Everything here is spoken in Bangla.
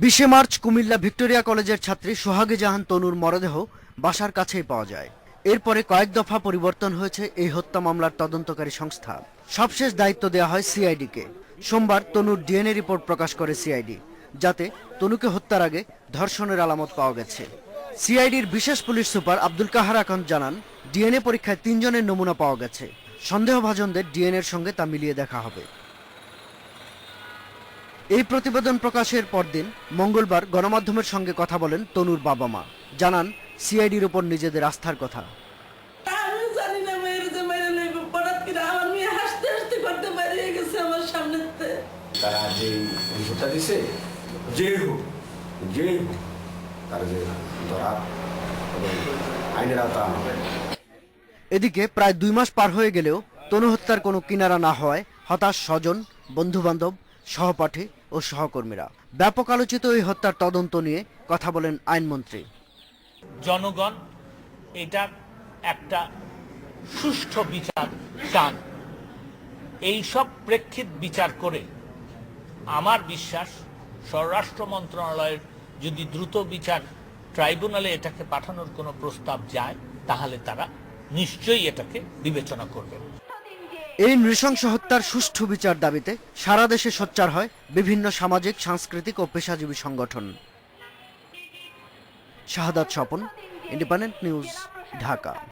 বিশে মার্চ কুমিল্লা ভিক্টোরিয়া কলেজের ছাত্রী সোহাগে জাহান তনুর মরদেহ বাসার কাছেই পাওয়া যায়। এরপরে কয়েক দফা পরিবর্তন হয়েছে এই হত্যা মামলার তদন্তকারী সংস্থা। সবশেষ দায়িত্ব দেওয়া হয় সিআইডিকে। সোমবার তনুর ডিএনএ রিপোর্ট প্রকাশ করে সিআইডি, যাতে তনুকে হত্যার আগে ধর্ষণের আলামত পাওয়া গেছে। সিআইডির বিশেষ পুলিশ সুপার আব্দুল কাহার আকান জানান, ডিএনএ পরীক্ষায় তিনজনের নমুনা পাওয়া গেছে। সন্দেহভাজনদের ডিএনএর সঙ্গে তা মিলিয়ে দেখা হবে। এই প্রতিবেদন প্রকাশের পরদিন মঙ্গলবার গণমাধ্যমের সঙ্গে কথা বলেন তনুর বাবা মা। জানান সিআইডির উপর নিজেদের আস্থার কথা। তারা যে রিপোর্টটা দিছে যে হোক যে হোক তারা যে ধরা আইনের আওতা এদিকে প্রায় দুই মাস পার হয়ে গেলেও তনু হত্যার কোনো কিনারা না হওয়ায় হতাশ স্বজন বন্ধুবান্ধব সহপাঠী ও সহকর্মীরা। ব্যাপক আলোচিত এই হত্যার তদন্ত নিয়ে কথা বলেন আইনমন্ত্রী। জনগণ এটার একটা সুষ্ঠু বিচার চান। এইসব প্রেক্ষিত বিচার করে আমার বিশ্বাস স্বরাষ্ট্র মন্ত্রণালয়ের যদি দ্রুত বিচার ট্রাইব্যুনালে এটাকে পাঠানোর কোনো প্রস্তাব যায়, তাহলে তারা নিশ্চয়ই এটাকে বিবেচনা করবে এই নৃশংস হত্যার সুষ্ঠু বিচার দাবিতে সারা দেশে সোচ্চার হয় বিভিন্ন সামাজিক, সাংস্কৃতিক ও পেশাজীবী সংগঠন। Shahadat Swapan independent news Dhaka.